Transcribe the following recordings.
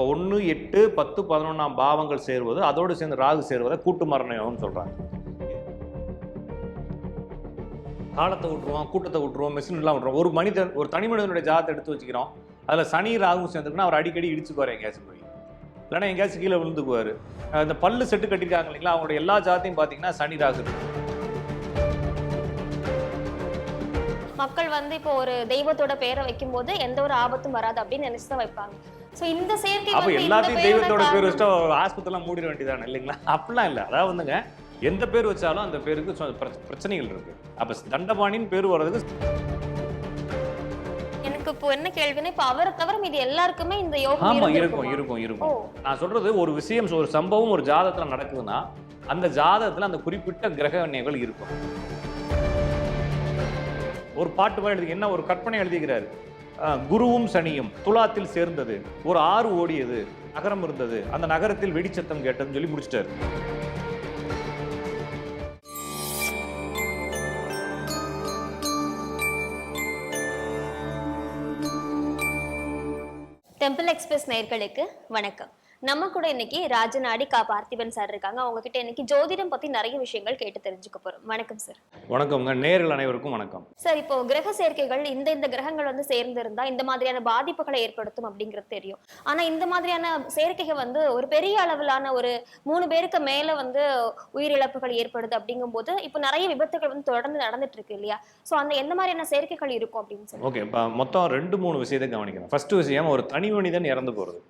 இப்போ ஒன்று எட்டு பத்து பதினொன்றாம் பாவங்கள் சேருவது அதோடு சேர்ந்து ராகு சேருவதை கூட்டு மரண சொல்கிறாங்க காலத்தை விட்டுருவோம் கூட்டத்தை விட்டுருவோம் மிஷின்லாம் விட்டுருவோம். ஒரு மனிதன் ஒரு தனி மனிதனுடைய ஜாதத்தை எடுத்து வச்சுக்கிறோம். அதில் சனி ராகும் சேர்ந்துருக்குன்னா அவர் அடிக்கடி இடிச்சுக்குவார் எங்கேயாச்சும் போய். இல்லைன்னா எங்கேயாச்சும் கீழே விழுந்துக்குவார் அஹ் இந்த பல்லு செட்டு கட்டியிருக்காங்க இல்லைங்களா? அவங்களுடைய எல்லா ஜாத்தையும் பார்த்தீங்கன்னா சனி ராகு மக்கள் வந்து இப்போ ஒரு தெய்வத்தோட பேரை வைக்கும்போது எந்த ஒரு ஆபத்தும் வராது அப்படின்னு நினைச்சு தான் வைப்பாங்க. சோ இந்த சேர்க்கை அப்போ எல்லாத்தையும் தெய்வத்தோட பேர் வச்சுட்டா ஆஸ்பத்திரிலாம் மூடிட வேண்டியதானே இல்லைங்களா? அப்படிலாம் இல்லை. அதாவது வந்துங்க எந்த பேர் வச்சாலும் அந்த பேருக்கு பிரச்சனைகள் இருக்கு. அப்போ தண்டபாணின்னு பேர் வர்றதுக்கு எனக்கு இப்போ என்ன கேள்வின்னா இப்போ அவரை தவிர மீதி எல்லாருக்குமே இந்த யோகம் ஆமா இருக்கும்? இருக்கும் இருக்கும். நான் சொல்றது ஒரு விஷயம் ஒரு சம்பவம் ஒரு ஜாதகத்துல நடக்குதுன்னா அந்த ஜாதகத்துல அந்த குறிப்பிட்ட கிரக எண்ணங்கள் இருக்கும். ஒரு பாட்டு மாதிரி எழுதி என்ன ஒரு கற்பனை எழுதிக்கிறார் குருவும் சனியும் துலாத்தில் சேர்ந்தது. ஒரு ஆறு ஓடியது நகரம் இருந்தது. அந்த நகரத்தில் வெடிச்சத்தம் கேட்டதுன்னு சொல்லி முடிச்சிட்டாரு. டெம்பிள் எக்ஸ்பிரஸ் நேர்களுக்கு வணக்கம். நம்ம கூட இன்னைக்கு ராஜநாடி கா பார்த்திபன் சார் இருக்காங்க. அவங்க கிட்ட இன்னைக்கு ஜோதிடம் பத்தி நிறைய விஷயங்கள் கேட்டு தெரிஞ்சுக்க போறோம். வணக்கம் சார் வணக்கம்ங்க. நேர்கள் அனைவருக்கும் வணக்கம். சார் இப்போ கிரக சேர்க்கைகள் இந்த இந்த கிரகங்கள் வந்து சேர்ந்திருந்தா இந்த மாதிரியான பாதிப்புகளை ஏற்படுத்தும் அப்படிங்கிறது தெரியும். ஆனா இந்த மாதிரியான சேர்க்கைகள் வந்து ஒரு பெரிய அளவிலான ஒரு மூணு பேருக்கு மேல வந்து உயிரிழப்புகள் ஏற்படுது அப்படிங்கும்போது இப்போ நிறைய விபத்துகள் வந்து தொடர்ந்து நடந்துட்டு இருக்கு இல்லையா? சோ அந்த எந்த மாதிரியான சேர்க்கைகள் இருக்கும் அப்படின்னு சொல்லி ஓகே மொத்தம் ரெண்டு மூணு விஷயத்தை கவனிக்கணும் ஃபர்ஸ்ட் விஷயம் ஒரு தனி மனிதன் இறந்து போகிறது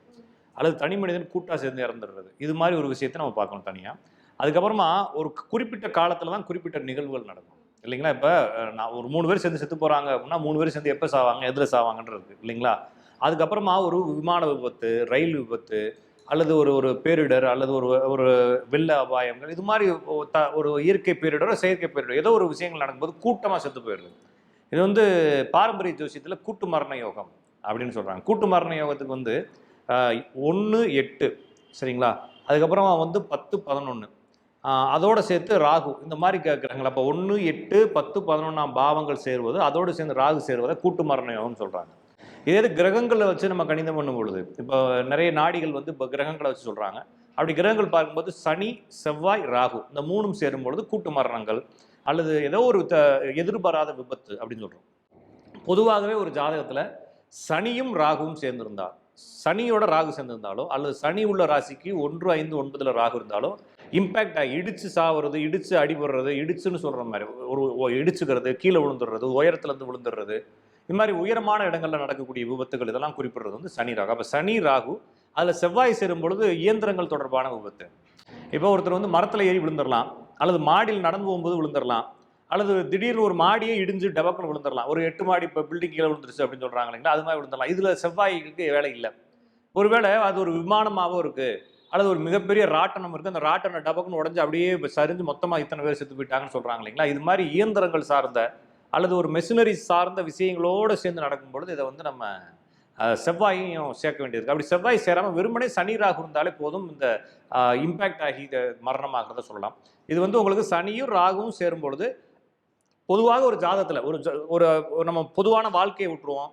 அல்லது தனி மனிதன் கூட்டாக சேர்ந்து இறந்துடுறது. இது மாதிரி ஒரு விஷயத்தை நம்ம பார்க்கணும் தனியாக அதுக்கப்புறமா ஒரு குறிப்பிட்ட காலத்தில் தான் குறிப்பிட்ட நிகழ்வுகள் நடக்கும். இல்லைங்களா? இப்போ நான் ஒரு மூணு பேர் சேர்ந்து செத்து போகிறாங்க அப்படின்னா மூணு பேர் சேர்ந்து எப்போ சாவாங்க எதில் சாவாங்கன்றது இல்லைங்களா? அதுக்கப்புறமா ஒரு விமான விபத்து ரயில் விபத்து அல்லது ஒரு ஒரு பேரிடர் அல்லது ஒரு ஒரு வெள்ள அபாயங்கள் இது மாதிரி த- ஒரு இயற்கை பேரிடரோ செயற்கை பேரிடரோ ஏதோ ஒரு விஷயங்கள் நடக்கும்போது கூட்டமாக செத்து போயிடுது இது வந்து பாரம்பரிய ஜோசியத்தில் கூட்டு மரண யோகம் அப்படின்னு சொல்கிறாங்க கூட்டு மரண யோகத்துக்கு வந்து ஒன்று எட்டு. சரிங்களா? அதுக்கப்புறம் வந்து பத்து பதினொன்று அதோடு சேர்த்து ராகு. இந்த மாதிரி க- கிரகங்கள் அப்போ ஒன்று எட்டு பத்து பதினொன்றாம் பாவங்கள் சேருவது அதோடு சேர்ந்து ராகு சேருவதை கூட்டு மரண யோகம்னு சொல்கிறாங்க இதே இது கிரகங்களை வச்சு நம்ம கணிதம் பண்ணும் பொழுது இப்போ நிறைய நாடிகள் வந்து இப்போ கிரகங்களை வச்சு சொல்கிறாங்க அப்படி கிரகங்கள் பார்க்கும்போது சனி செவ்வாய் ராகு இந்த மூணும் சேரும் பொழுது கூட்டு மரணங்கள் அல்லது ஏதோ ஒரு த எதிர்பாராத விபத்து அப்படின்னு சொல்கிறோம் பொதுவாகவே ஒரு ஜாதகத்தில் சனியும் ராகுவும் சேர்ந்திருந்தார் சனியோட ராகு சேர்ந்திருந்தாலோ அல்லது சனி உள்ள ராசிக்கு ஒன்று ஐந்து ஒன்பதுல ராகு இருந்தாலோ இம்பேக்ட் ஆகி இடிச்சு சாவுறது இடிச்சு அடிபடுறது இடிச்சுன்னு சொல்ற மாதிரி ஒரு இடிச்சுக்கிறது கீழே விழுந்துடுறது உயரத்துலேருந்து விழுந்துடுறது இது மாதிரி உயரமான இடங்களில் நடக்கக்கூடிய விபத்துகள் இதெல்லாம் குறிப்பிடுறது வந்து சனி ராகு. அப்போ சனி ராகு அதில் செவ்வாய் சேரும் பொழுது இயந்திரங்கள் தொடர்பான விபத்து. இப்போ ஒருத்தர் வந்து மரத்தில் ஏறி விழுந்துடலாம் அல்லது மாடியில் நடந்து போகும்போது விழுந்துடலாம் அல்லது திடீர்னு ஒரு மாடியே இடிஞ்சு டபக்குன்னு விழுந்துடலாம் ஒரு எட்டு மாடி இப்போ பில்டிங் கீழே விழுந்துருச்சு அப்படின்னு சொல்கிறாங்க இல்லைங்களா? அது மாதிரி விழுந்துடலாம் இதில் செவ்வாய்க்கு வேலை இல்லை. ஒருவேளை அது ஒரு விமானமாகவும் இருக்குது அல்லது ஒரு மிகப்பெரிய ராட்டனம் இருக்குது அந்த ராட்டனம் டபக்குன்னு உடஞ்சி அப்படியே இப்போ சரிஞ்சு மொத்தமாக இத்தனை பேர் செத்து போயிட்டாங்கன்னு சொல்கிறாங்க இல்லைங்களா? இது மாதிரி இயந்திரங்கள் சார்ந்த அல்லது ஒரு மெஷினரி சார்ந்த விஷயங்களோடு சேர்ந்து நடக்கும் பொழுது இதை வந்து நம்ம செவ்வாயும் செவ்வாயையும் சேர்க்க வேண்டியது அப்படி செவ்வாய் சேராமல் வெறுமனே சனி ராகு இருந்தாலே போதும் இந்த இம்பேக்ட் ஆகி மரணமாகிறத சொல்லலாம். இது வந்து உங்களுக்கு சனியும் ராகுவும் சேரும் பொழுது பொதுவாக ஒரு ஜாதகத்தில் ஒரு ஒரு நம்ம பொதுவான வாழ்க்கையை விட்டுருவோம்.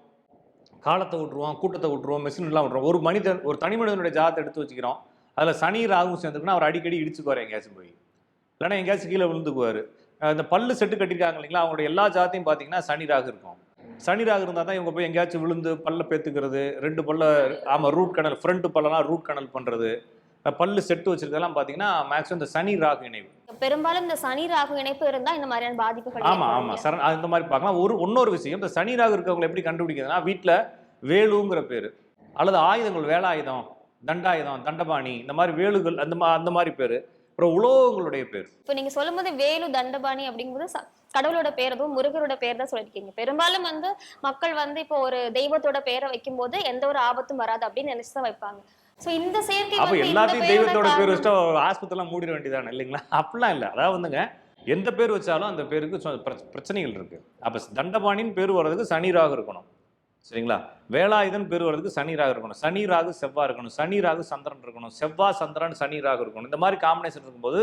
காலத்தை விட்டுருவோம் கூட்டத்தை விட்டுருவோம் மெஷின்லாம் விட்டுருவோம். ஒரு மனிதன் ஒரு தனி மனிதனுடைய ஜாதத்தை எடுத்து வச்சுக்கிறோம். அதில் சனி ராகும் சேர்ந்துருக்குன்னா அவர் அடிக்கடி இடிச்சுக்குவார் எங்கேயாச்சும் போய். இல்லைன்னா எங்கேயாச்சும் கீழே விழுந்துக்குவார். இந்த பல்லு செட்டு கட்டியிருக்காங்க இல்லைங்களா அவங்களுடைய எல்லா ஜாத்தையும் பார்த்தீங்கன்னா சனி ராகு இருக்கும். சனி ராகு இருந்தால் தான் இவங்க போய் எங்கேயாச்சும் விழுந்து பல்ல பேத்துக்கிறது ரெண்டு பல்ல ஆமாம் ரூட் கனல் ஃப்ரண்ட் பல்லெல்லாம் ரூட் கனல் பண்ணுறது பல்லு செட்டு வச்சிருக்கதெல்லாம் பார்த்தீங்கன்னா மேக்ஸிமம் இந்த சனி ராகு இணைவு. பெரும்பாலும் இந்த சனி ராகு இணைப்பு இருந்தா இந்த மாதிரியான பாதிப்புகள் ஆமா ஆமா. சரண் அது இந்த மாதிரி பார்க்கலாம். ஒரு இன்னொரு விஷயம் இந்த சனி ராகு இருக்கவங்களை எப்படி கண்டுபிடிக்கிறதுனா வீட்டில் வேலுங்கிற பேர் அல்லது ஆயுதங்கள் வேலாயுதம் தண்டாயுதம் தண்டபாணி இந்த மாதிரி வேலுகள் அந்த மா அந்த மாதிரி பேர் அப்புறம் உலோகங்களுடைய பேர். இப்போ நீங்க சொல்லும்போது வேலு தண்டபாணி அப்படிங்கும்போது ச- கடவுளோட பேர் அதுவும் முருகரோட பேர் தான் சொல்லியிருக்கீங்க. பெரும்பாலும் வந்து மக்கள் வந்து இப்போ ஒரு தெய்வத்தோட பேரை வைக்கும்போது எந்த ஒரு ஆபத்தும் வராது அப்படின்னு நினைச்சு தான் வைப்பாங்க. சோ இந்த சேர்க்கை அப்போ எல்லாத்தையும் தெய்வத்தோட பேர் வச்சுட்டா ஆஸ்பத்திரிலாம் மூடிட வேண்டியதானே இல்லைங்களா? அப்படிலாம் இல்லை. அதாவது வந்துங்க எந்த பேர் வச்சாலும் அந்த பேருக்கு பிரச்சனைகள் இருக்கு. அப்போ தண்டபாணின்னு பேர் வர்றதுக்கு சனி ராகு இருக்கணும். சரிங்களா? வேலாயுதன் பேர் வர்றதுக்கு சனி ராகு இருக்கணும். சனி ராகு செவ்வாய் இருக்கணும். சனி ராகு சந்திரன் இருக்கணும். செவ்வாய் சந்திரன் சனி ராகு இருக்கணும். இந்த மாதிரி காம்பினேஷன் இருக்கும்போது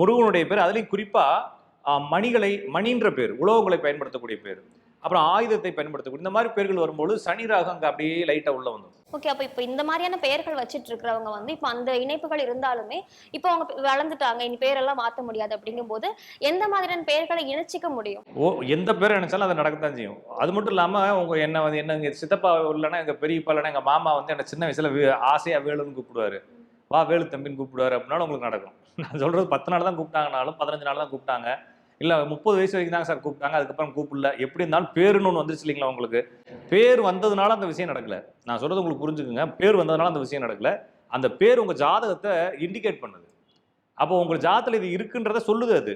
முருகனுடைய பேர் அதுலேயும் குறிப்பாக மணிகளை மணின்ற பேர் உலோகங்களை பயன்படுத்தக்கூடிய பேர். அப்புறம் ஆயுதத்தை பயன்படுத்தக்கூடிய இந்த மாதிரி பேர்கள் வரும்போது சனி ராகு அங்கே அப்படியே லைட்டாக உள்ள வந்துடும் ஓகே அப்போ இப்போ இந்த மாதிரியான பெயர்கள் வச்சுட்டு இருக்கிறவங்க வந்து இப்போ அந்த இணைப்புகள் இருந்தாலுமே இப்போ அவங்க வளர்ந்துட்டாங்க இனி பேரெல்லாம் மாற்ற முடியாது அப்படிங்கும்போது எந்த மாதிரியான பெயர்களை இணைச்சிக்க முடியும்? ஓ எந்த பேர் நினைச்சாலும் அது நடக்கத்தான் செய்யும். அது மட்டும் இல்லாமல் உங்க என்ன வந்து என்ன எங்கள் சித்தப்பா இல்லைன்னா எங்கள் பெரியப்பா இல்லைன்னா எங்கள் மாமா வந்து என்ன சின்ன வயசில் வே- வேலுன்னு கூப்பிடுவாரு. வா வேலு தம்பின்னு கூப்பிடுவாரு அப்படின்னாலும் உங்களுக்கு நடக்கும். நான் சொல்கிறது பத்து நாள் தான் கூப்பிட்டாங்கனாலும் பதினஞ்சு நாள் தான் கூப்பிட்டாங்க. இல்ல முப்பது வயசு வரைக்கும் தாங்க சார் கூப்பிட்டாங்க. அதுக்கப்புறம் கூப்பிடல. எப்படி இருந்தாலும் பேருன்னு ஒன்று வந்துருச்சு இல்லைங்களா உங்களுக்கு? பேர் வந்ததுனால அந்த விஷயம் நடக்கல. நான் சொல்றது உங்களுக்கு புரிஞ்சுக்குங்க. பேர் வந்ததுனால அந்த விஷயம் நடக்கல. அந்த பேர் உங்க ஜாதகத்தை இண்டிகேட் பண்ணுது. அப்போ உங்க ஜாதகத்துல இது இருக்குன்றத சொல்லுது அது.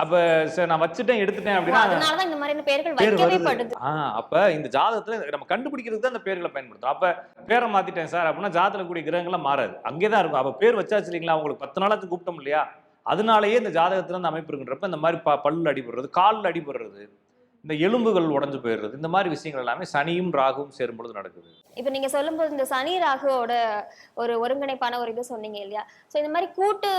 அப்ப சரி நான் வச்சுட்டேன் எடுத்துட்டேன் அப்படின்னா அப்ப இந்த ஜாதகத்துல நம்ம கண்டுபிடிக்கிறதுக்கு தான் அந்த பேர்களை பயன்படுத்தும் அப்ப பேரை மாத்திட்டேன் சார் அப்படின்னா ஜாதகத்துல கூடிய கிரகங்கள்லாம் மாறாது. அங்கே தான் இருக்கும். அப்ப பேர் வச்சாச்சு இல்லைங்களா? உங்களுக்கு பத்து நாளாச்சு கூப்பிட்டோம் இல்லையா? அதனாலேயே இந்த ஜாதகத்தில் அந்த அமைப்பு இருக்கின்றப்ப இந்த மாதிரி ப பல்ல அடிபடுறது காலில் அடிபடுறது இந்த எலும்புகள் உடைஞ்சு போயிடுறது இந்த மாதிரி விஷயங்கள் எல்லாமே சனியும் ராகுவும் சேரும் பொழுது நடக்குது. இப்போ நீங்க சொல்லும்போது இந்த சனி ராகுவோட ஒரு ஒருங்கிணைப்பான ஒரு இது சொன்னீங்க இல்லையா? சோ இந்த மாதிரி கூட்டு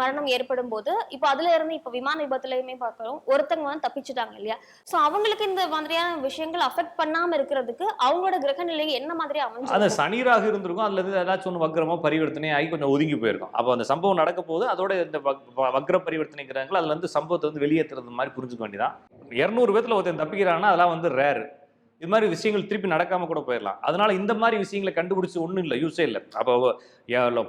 மரணம் ஏற்படும் போது இப்போ அதுல இருந்து இப்போ விமான விபத்துலயுமே பார்க்கிறோம் ஒருத்தங்க வந்து தப்பிச்சுட்டாங்க இல்லையா? சோ அவங்களுக்கு இந்த மாதிரியான விஷயங்கள் அஃபெக்ட் பண்ணாம இருக்கிறதுக்கு அவங்களோட கிரக நிலை என்ன மாதிரி அந்த அமைஞ்சு சனி ராகு இருந்திருக்கும் அல்லது ஏதாச்சும் ஒன்று வக்ரமோ பரிவர்த்தனை ஆகி கொஞ்சம் ஒதுங்கி போயிருக்கும். அப்போ அந்த சம்பவம் நடக்க போது அதோட இந்த வக்ர பரிவர்த்தனை கிரகங்கள் அதுல இருந்து சம்பவத்தை வந்து வெளியேற்றுறது மாதிரி புரிஞ்சுக்க வேண்டியதான் இரநூறு பேத்துல ஒருத்தன் தப்பிக்கிறான்னா அதெல்லாம் வந்து ரேர் இது மாதிரி விஷயங்கள் திருப்பி நடக்காம கூட போயிடலாம். அதனால இந்த மாதிரி விஷயங்களை கண்டுபிடிச்சு ஒண்ணும் இல்லை யூஸே இல்லை. அப்போ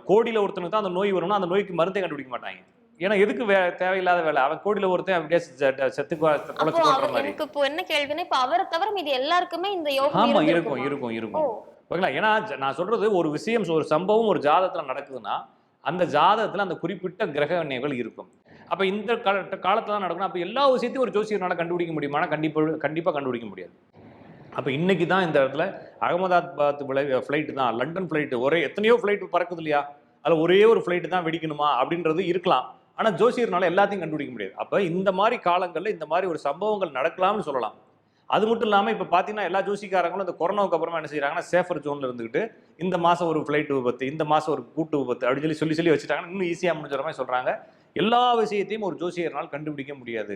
கோடியில ஒருத்தனுக்கு தான் அந்த நோய் வரும்னா அந்த நோய்க்கு மருந்தே கண்டுபிடிக்க மாட்டாங்க. ஏன்னா எதுக்கு வே தேவையில்லாத வேலை? அவன் கோடியில ஒருத்தன் அப்படியே செ- செத்துக்கு அப்போ தொலைச்சு மாதிரி. இப்போ என்ன கேள்வின்னா இப்போ அவரை தவிர மீதி எல்லாருக்குமே இந்த யோகம் ஆமா இருக்கும்? இருக்கும்? இருக்கும் ஓகேங்களா? ஏன்னா நான் சொல்றது ஒரு விஷயம் ஒரு சம்பவம் ஒரு ஜாதகத்துல நடக்குதுன்னா அந்த ஜாதகத்துல அந்த குறிப்பிட்ட கிரக நிலைகள் இருக்கும். அப்போ இந்த கால தான் நடக்கணும். அப்போ எல்லா விஷயத்தையும் ஒரு ஜோசியர்னால கண்டுபிடிக்க முடியுமானா கண்டிப்பாக கண்டிப்பாக கண்டுபிடிக்க முடியாது. அப்போ இன்றைக்கி தான் இந்த இடத்துல அகமதாபாத் ஃப்ளைட்டு தான் லண்டன் ஃப்ளைட்டு ஒரே எத்தனையோ ஃப்ளைட் பறக்குது இல்லையா? அதில் ஒரே ஒரு ஃப்ளைட்டு தான் வெடிக்கணுமா? அப்படின்றது இருக்கலாம். ஆனால் ஜோசியர்னால எல்லாத்தையும் கண்டுபிடிக்க முடியாது. அப்போ இந்த மாதிரி காலங்களில் இந்த மாதிரி ஒரு சம்பவங்கள் நடக்கலாம்னு சொல்லலாம். அது மட்டும் இல்லாமல் இப்போ பார்த்தீங்கன்னா எல்லா ஜோசிக்காரங்களும் இந்த கொரோனாவுக்கு அப்புறமா என்ன செய்கிறாங்கன்னா சேஃபர் ஜோனில் இருந்துக்கிட்டு இந்த மாதம் ஒரு ஃப்ளைட் விபத்து இந்த மாதம் ஒரு கூட்டு விபத்து அப்படின்னு சொல்லி சொல்லி சொல்லி வச்சுட்டாங்கன்னா இன்னும் ஈஸியாக முடிஞ்சுற மாதிரி சொல்கிறாங்க எல்லா விஷயத்தையும் ஒரு ஜோசியர்னால் கண்டுபிடிக்க முடியாது.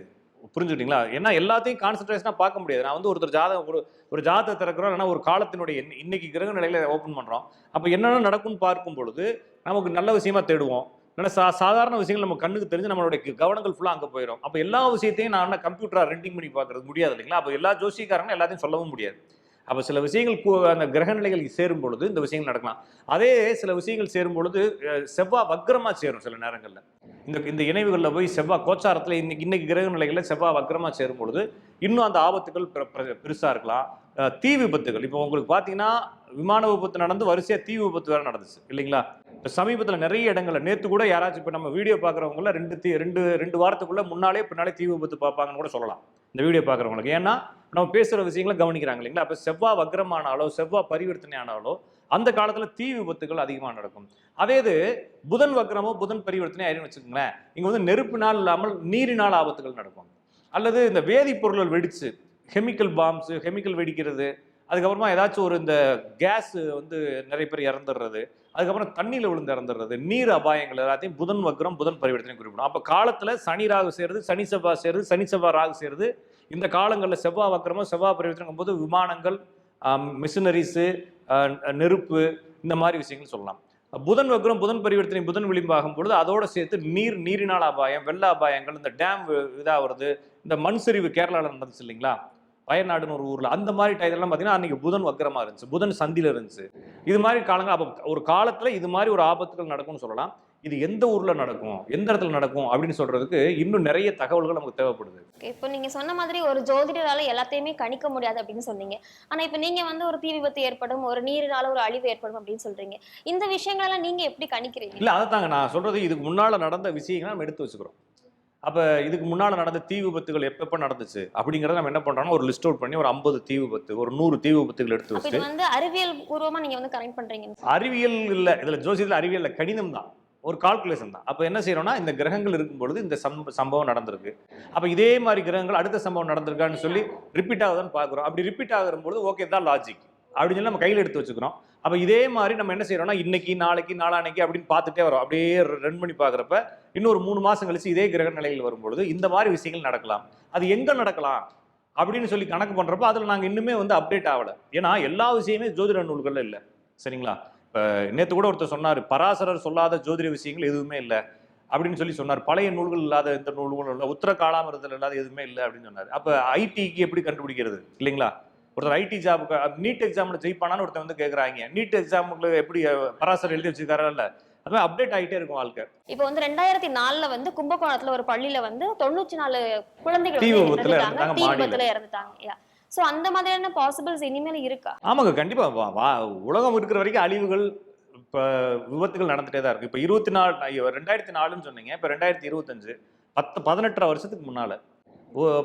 புரிஞ்சுக்கிட்டீங்களா? ஏன்னா எல்லாத்தையும் கான்சன்ட்ரேஷனாக பார்க்க முடியாது. நான் வந்து ஒருத்தர் ஜாதகம் ஒரு ஒரு ஜாதகத்தை திறக்கிறோம் ஏன்னா ஒரு காலத்தினுடைய இன்னைக்கு கிரக நிலையில ஓப்பன் பண்ணுறோம் அப்போ என்னென்ன நடக்கும்னு பார்க்கும் பொழுது நமக்கு நல்ல விஷயமா தேடுவோம். இல்லைன்னா சா சாதாரண விஷயங்கள் நம்ம கண்ணுக்கு தெரிஞ்சு நம்மளுடைய க- கவனங்கள் ஃபுல்லாக அங்கே போயிடும் அப்போ எல்லா விஷயத்தையும் நான் என்ன கம்ப்யூட்டராக ரெண்டிங் பண்ணி பார்க்கறது முடியாது இல்லைங்களா? அப்போ எல்லா ஜோசிக்காரங்களும் எல்லாத்தையும் சொல்லவும் முடியாது. அப்போ சில விஷயங்கள் அந்த கிரக நிலைகள் சேரும் பொழுது இந்த விஷயங்கள் நடக்கலாம். அதே சில விஷயங்கள் சேரும் பொழுது செவ்வாய் வக்ரமாக சேரும் சில நேரங்களில். இந்த இந்த இணைவுகளில் போய் செவ்வாய் கோச்சாரத்தில் இன்னைக்கு இன்னைக்கு கிரக நிலைகளில் செவ்வாய் வக்ரமாக சேரும் பொழுது இன்னும் அந்த ஆபத்துகள் பெருசாக பெ- இருக்கலாம். தீ விபத்துகள். இப்போ உங்களுக்கு பார்த்தீங்கன்னா விமான விபத்து நடந்து வரிசையாக தீ விபத்து வேறு நடந்துச்சு. இல்லைங்களா? இப்போ சமீபத்தில் நிறைய இடங்களில் நேற்று கூட யாராச்சும் இப்போ நம்ம வீடியோ பார்க்குறவங்கள ரெண்டு தீ ரெண்டு ரெண்டு வாரத்துக்குள்ளே முன்னாலே பின்னாலே தீ விபத்து பார்ப்பாங்கன்னு கூட சொல்லலாம். இந்த வீடியோ பார்க்குறவங்களுக்கு ஏன்னா நம்ம பேசுகிற விஷயங்களை கவனிக்கிறாங்க இல்லைங்களா? அப்போ செவ்வாய் வக்ரமானாலோ செவ்வாய் பரிவர்த்தனை ஆனாலோ அந்த காலத்தில் தீ விபத்துகள் அதிகமாக நடக்கும். அதே இது புதன் வக்ரமோ புதன் பரிவர்த்தனை ஆயிரும் வச்சுக்கோங்களேன். இங்கே வந்து நெருப்பினால் இல்லாமல் நீரினால் ஆபத்துகள் நடக்கும். அல்லது இந்த வேதிப்பொருள்கள் வெடிச்சு கெமிக்கல் பாம்ஸு கெமிக்கல் வெடிக்கிறது அதுக்கப்புறமா ஏதாச்சும் ஒரு இந்த கேஸ் வந்து நிறைய பேர் இறந்துடுறது அதுக்கப்புறம் தண்ணியில் விழுந்து இறந்துடுறது நீர் அபாயங்கள் எல்லாத்தையும் புதன் வக்ரம் புதன் பரிவர்த்தனை குறிப்பிடும் அப்போ காலத்தில் சனி ராகு சேருது சனி செவ்வாய் சேருது சனி செவ்வாய் ராகு சேருது. இந்த காலங்களில் செவ்வாய் வக்ரமோ செவ்வாய் பரிவர்த்தனை போது விமானங்கள் மிஷினரிஸு நெருப்பு இந்த மாதிரி விஷயங்கள் சொல்லலாம். புதன் வக்ரம் புதன் பரிவர்த்தனை புதன் விளிம்பாகும் பொழுது அதோடு சேர்த்து நீர் நீரினால் அபாயம் வெள்ள அபாயங்கள் இந்த டேம் இதாகிறது இந்த மண் சரிவு கேரளாவில் நடந்துச்சு இல்லைங்களா? வயநாடுன்னு ஒரு ஊர்ல அந்த மாதிரி டயத்துலாம் பார்த்தீங்கன்னா அன்னைக்கு புதன் வக்கரமா இருந்துச்சு. புதன் சந்தில இருந்துச்சு. இது மாதிரி காலங்கள் அப்போ ஒரு காலத்துல இது மாதிரி ஒரு ஆபத்துகள் நடக்கும்னு சொல்லலாம். இது எந்த ஊர்ல நடக்கும் எந்த இடத்துல நடக்கும் அப்படின்னு சொல்றதுக்கு இன்னும் நிறைய தகவல்கள் நமக்கு தேவைப்படுது. இப்போ நீங்க சொன்ன மாதிரி ஒரு ஜோதிடரால எல்லாத்தையுமே கணிக்க முடியாது அப்படின்னு சொன்னீங்க. ஆனா இப்போ நீங்க வந்து ஒரு தீ விபத்து ஏற்படும் ஒரு நீரினால ஒரு அழிவு ஏற்படும் அப்படின்னு சொல்றீங்க. இந்த விஷயங்களெல்லாம் நீங்க எப்படி கணிக்கிறீங்க? இல்ல அதைத்தாங்க. நான் சொல்றது இதுக்கு முன்னால நடந்த விஷயங்களை நம்ம எடுத்து வச்சுக்கிறோம். அப்ப இதுக்கு முன்னால நடந்த தீ விபத்துகள் எப்பப்ப நடந்துச்சு? அப்படிங்கறத நம்ம என்ன பண்றோம்னா ஒரு லிஸ்ட் அவுட் பண்ணி ஒரு ஐம்பது தீ விபத்து ஒரு நூறு தீ விபத்துகள் எடுத்து இது வந்து அறிவியல் பூர்வமா நீங்க வந்து கனெக்ட் பண்றீங்க. அறிவியல் இல்ல. இதுல ஜோசியத்தில் அறிவியல் கணிதம் தான். ஒரு கால்குலேஷன் தான். அப்ப என்ன செய்யறோம்னா இந்த கிரகங்கள் இருக்கும் பொழுது இந்த சம்ப- சம்பவம் நடந்திருக்கு. அப்ப இதே மாதிரி கிரகங்கள் அடுத்த சம்பவம் நடந்திருக்கான்னு சொல்லி ரிப்பீட் ஆகுதான்னு பாக்குறோம். அப்படி ரிப்பீட் ஆகிற பொழுது ஓகே தான் லாஜிக் அப்படின்னு சொல்லி நம்ம கையில் எடுத்து வச்சுக்கிறோம். அப்போ இதே மாதிரி நம்ம என்ன செய்கிறோம்னா இன்னைக்கு நாளைக்கு நாளானைக்கு அப்படின்னு பார்த்துட்டே வரோம். அப்படியே ரன் பண்ணி பார்க்குறப்ப இன்னொரு மூணு மாதம் கழிச்சு இதே கிரக நிலையில் வரும்பொழுது இந்த மாதிரி விஷயங்கள் நடக்கலாம். அது எங்கே நடக்கலாம்? அப்படின்னு சொல்லி கணக்கு பண்ணுறப்ப அதில் நாங்கள் இன்னுமே வந்து அப்டேட் ஆகலை. ஏன்னா எல்லா விஷயமே ஜோதிட நூல்களில் இல்லை. சரிங்களா? இப்போ நேற்று கூட ஒருத்தர் சொன்னார் பராசரர் சொல்லாத ஜோதிட விஷயங்கள் எதுவுமே இல்லை. அப்படின்னு சொல்லி சொன்னார். பழைய நூல்கள் இல்லாத எந்த நூல்களும் இல்லை உத்தர காலாமிரத்தில் இல்லாத எதுவுமே இல்லை அப்படின்னு சொன்னார். அப்போ ஐடிக்கு எப்படி கண்டுபிடிக்கிறது? இல்லைங்களா? ஒருத்தர் ஐடி ஜாபுக்கு நீட் எக்ஸாமில் ஜெயிப்பானான்னு ஒருத்தர் வந்து கேட்குறாங்க நீட் எக்ஸாமுக்கு எப்படி பராசர் எழுதி வச்சிருக்காரா இல்லை அது அப்டேட் ஆகிட்டே இருக்கும் வாழ்க்கை. இப்போ வந்து ரெண்டாயிரத்தி நாலுல வந்து கும்பகோணத்துல ஒரு பள்ளியில வந்து தொண்ணூற்றி நாலு குழந்தைகள் தீ விபத்துல இறந்துட்டாங்க. தீ. விபத்துல இறந்துட்டாங்க சோ அந்த மாதிரியான பாசிபிள்ஸ் இனிமேல் இருக்கா? ஆமாங்க கண்டிப்பா. வா வா உலகம் இருக்கிற வரைக்கும் அழிவுகள் இப்போ விபத்துகள் நடந்துட்டே தான் இருக்கு. இப்போ இருபத்தி நாலு ரெண்டாயிரத்தி நாலுன்னு சொன்னீங்க. இப்போ ரெண்டாயிரத்தி இருபத்தஞ்சு பத்து பதினெட்டரை வருஷத்துக்கு முன்னால.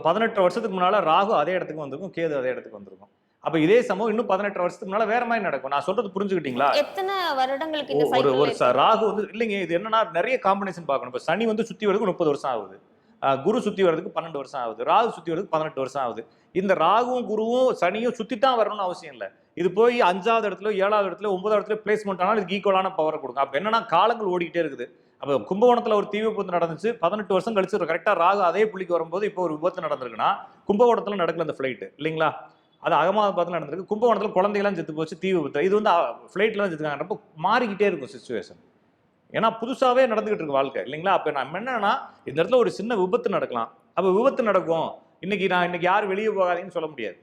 பதினெட்டு வருஷத்துக்கு முன்னால ராகு அதே இடத்துக்கு வந்திருக்கும் கேது அதே இடத்துக்கு வந்திருக்கும். அப்ப இதே சம்பவம் இன்னும் பதினெட்டு வருஷத்துக்கு முன்னால வேற மாதிரி நடக்கும். நான் சொல்றது புரிஞ்சுக்கிட்டீங்களா? எத்தனை வருடங்களுக்கு இந்த ஒரு ஒரு ராகு வந்து இல்லைங்க இது என்னன்னா நிறைய காம்பினேஷன் பார்க்கணும். இப்போ சனி வந்து சுத்தி வரதுக்கு முப்பது வருஷம் ஆகுது. குரு சுத்தி வரதுக்கு பன்னெண்டு வருஷம் ஆகுது. ராகு சுத்தி வரதுக்கு பதினெட்டு வருஷம் ஆகுது. இந்த ராகுவும் குருவும் சனியும் சுத்தி தான் வரணும்னு அவசியம் இல்லை. இது போய் அஞ்சாவது இடத்துல ஏழாவது இடத்துல ஒன்பதாவது இடத்துல பிளேஸ்மெண்ட் ஆனாலும் இதுக்கு ஈக்குவலான பவரை கொடுக்கும். அப்போ என்னன்னா காலங்கள் ஓடிக்கிட்டே இருக்குது. அப்போ கும்பகோணத்தில் ஒரு தீ விபத்து நடந்துச்சு. பதினெட்டு வருஷம் கழிச்சு ஒரு கரெக்டாக ராகு அதே புள்ளிக்கு வரும்போது இப்போ ஒரு விபத்து நடந்திருக்குன்னா கும்பகோணத்தில் நடக்கல அந்த ஃப்ளைட்டு இல்லைங்களா? அது அகமதாபாத்தில் நடந்திருக்கு. கும்பகோணத்தில் குழந்தைகளாம் செத்து போச்சு தீ விபத்து. இது வந்து ஃப்ளைட்லாம் செத்துக்காங்க மாறிக்கிட்டே இருக்கும் சுச்சுவேஷன் ஏன்னா புதுசாகவே நடந்துகிட்டு இருக்கு வாழ்க்கை இல்லைங்களா? அப்போ நம்ம என்னன்னா இந்த இடத்துல ஒரு சின்ன விபத்து நடக்கலாம். அப்போ விபத்து நடக்கும். இன்னைக்கு நான் இன்னைக்கு யாரும் வெளியே போகாதீங்கன்னு சொல்ல முடியாது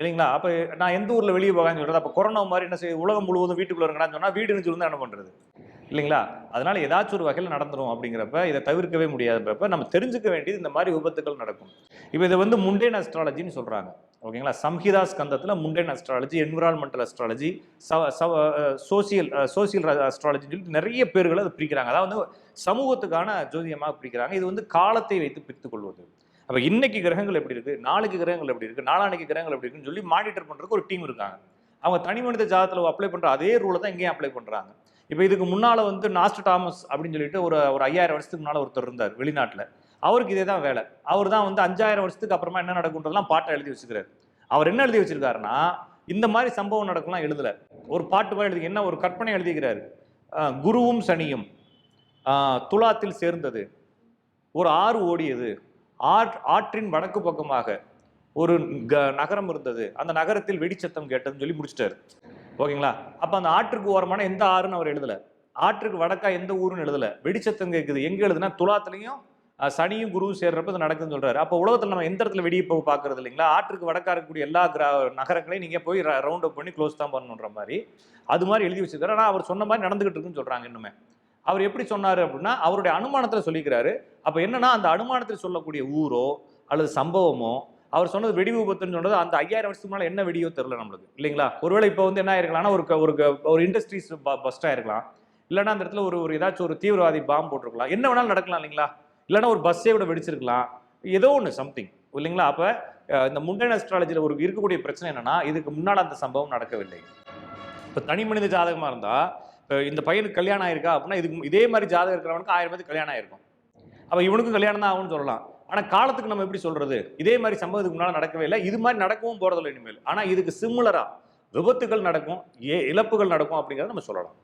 இல்லைங்களா? அப்போ நான் எந்த ஊரில் வெளியே போகாதுன்னு சொல்கிறது அப்போ கொரோனா மாதிரி என்ன செய்ய உலகம் முழுவதும் வீட்டுக்குள்ளே இருக்கணும்னு சொன்னால் வீடு இருந்து என்ன பண்ணுறது இல்லைங்களா? அதனால ஏதாச்சும் ஒரு வகையில் நடந்துடும் அப்படிங்கிறப்ப இதை தவிர்க்கவே முடியாதுன்றப்ப நம்ம தெரிஞ்சுக்க வேண்டியது இந்த மாதிரி விபத்துகள் நடக்கும். இப்போ இதை வந்து முண்டேன் அஸ்ட்ராலஜின்னு சொல்கிறாங்க ஓகேங்களா? Samhita ஸ்கந்தத்தில் mundane astrology environmental astrology social social அஸ்ட்ராலஜின்னு சொல்லிட்டு நிறைய பேர்களை அதை பிரிக்கிறாங்க. அதாவது வந்து சமூகத்துக்கான ஜோதியமாக பிரிக்கிறாங்க. இது வந்து காலத்தை வைத்து பிரித்து கொள்வது. அப்போ இன்னைக்கு கிரகங்கள் எப்படி இருக்குது நாளைக்கு கிரகங்கள் எப்படி இருக்குது நாளானைக்கு கிரகங்கள் எப்படி இருக்குன்னு சொல்லி மானிட்டர் பண்ணுறதுக்கு ஒரு டீம் இருக்காங்க. அவங்க தனி மனித ஜாதத்தில் அப்ளை பண்ணுற அதே ரூலை தான் இங்கேயும் அப்ளை பண்ணுறாங்க இப்போ இதுக்கு முன்னால் வந்து நாஸ்ட் டாமஸ் அப்படின்னு சொல்லிட்டு ஒரு ஒரு ஐயாயிரம் வருஷத்துக்கு முன்னால் ஒருத்தர் இருந்தார் வெளிநாட்டில். அவருக்கு இதே தான் வேலை. அவர் தான் வந்து அஞ்சாயிரம் வருஷத்துக்கு அப்புறமா என்ன நடக்குன்றதெல்லாம் பாட்டை எழுதி வச்சுக்கிறார். அவர் என்ன எழுதி வச்சிருக்காருன்னா இந்த மாதிரி சம்பவம் நடக்கலாம் எழுதலை. ஒரு பாட்டு மாதிரி எழுதி என்ன ஒரு கற்பனை எழுதிக்கிறாரு. குருவும் சனியும் துலாத்தில் சேர்ந்தது. ஒரு ஆறு ஓடியது. ஆற் ஆற்றின் வடக்கு பக்கமாக ஒரு க- நகரம் இருந்தது. அந்த நகரத்தில் வெடிச்சத்தம் கேட்டதுன்னு சொல்லி முடிச்சிட்டாரு. ஓகேங்களா? அப்போ அந்த ஆற்றுக்கு ஓரமான எந்த ஆறுன்னு அவர் எழுதலை. ஆற்றுக்கு வடக்கா எந்த ஊருன்னு எழுதலை. வெடிச்சத்தங்க கேட்குது எங்கே எழுதுனா துலாத்துலையும் சனியும் குருவும் சேர்றப்ப இது நடக்குதுன்னு சொல்றாரு. அப்போ உலகத்தில் நம்ம எந்த இடத்துல வெடியை போய் பார்க்கறது இல்லைங்களா? ஆற்றுக்கு வடக்கா இருக்கக்கூடிய எல்லா கிரா நகரங்களையும் நீங்கள் போய் ரவுண்ட் அப் பண்ணி க்ளோஸ் தான் பண்ணணுன்ற மாதிரி அது மாதிரி எழுதி வச்சிருக்காரு. ஆனால் அவர் சொன்ன மாதிரி நடந்துகிட்டு இருக்குன்னு சொல்றாங்க இன்னுமே. அவர் எப்படி சொன்னார் அப்படின்னா அவருடைய அனுமானத்தில் சொல்லிக்கிறாரு. அப்போ என்னன்னா அந்த அனுமானத்தில் சொல்லக்கூடிய ஊரோ அல்லது சம்பவமோ அவர் சொன்னது வெடி விபத்துன்னு சொன்னது அந்த ஐயாயிரம் வருஷத்துக்கு முன்னால என்ன வெடியோ தெரியல நம்மளுக்கு. இல்லைங்களா? ஒருவேளை இப்போ வந்து என்ன ஆயிருக்கலாம்னா ஒரு ஒரு ஒரு இண்டஸ்ட்ரீஸ் பஸ்ட் ஆயிருக்கலாம். இல்லைன்னா அந்த இடத்துல ஒரு ஒரு ஏதாச்சும் ஒரு தீவிரவாதி பாம்பு போட்டிருக்கலாம். என்ன வேணாலும் நடக்கலாம் இல்லைங்களா? இல்லைன்னா ஒரு பஸ்ஸே விட வெடிச்சிருக்கலாம். ஏதோ ஒன்று சம்திங் இல்லைங்களா? அப்போ இந்த முண்டன் அஸ்ட்ராலஜியில் ஒரு இருக்கக்கூடிய பிரச்சனை என்னன்னா இதுக்கு முன்னால் அந்த சம்பவம் நடக்கவில்லை. இப்போ தனி மனித ஜாதகமாக இருந்தால் இப்போ இந்த பையனுக்கு கல்யாணம் ஆயிருக்கா அப்படின்னா இதுக்கு இதே மாதிரி ஜாதகம் இருக்கிறவனுக்கு ஆயிரம் பேருக்கு கல்யாணம் ஆயிருக்கும். அப்போ இவனுக்கும் கல்யாணம் தான் ஆகும்னு சொல்லலாம். ஆனால் காலத்துக்கு நம்ம எப்படி சொல்றது? இதே மாதிரி சம்பவத்துக்கு முன்னால் நடக்கவே இல்லை. இது மாதிரி நடக்கவும் போறதில்லை இனிமேல். ஆனால் இதுக்கு சிம்லரா விபத்துகள் நடக்கும் ஏ இழப்புகள் நடக்கும் அப்படிங்கிறத நம்ம சொல்லலாம்.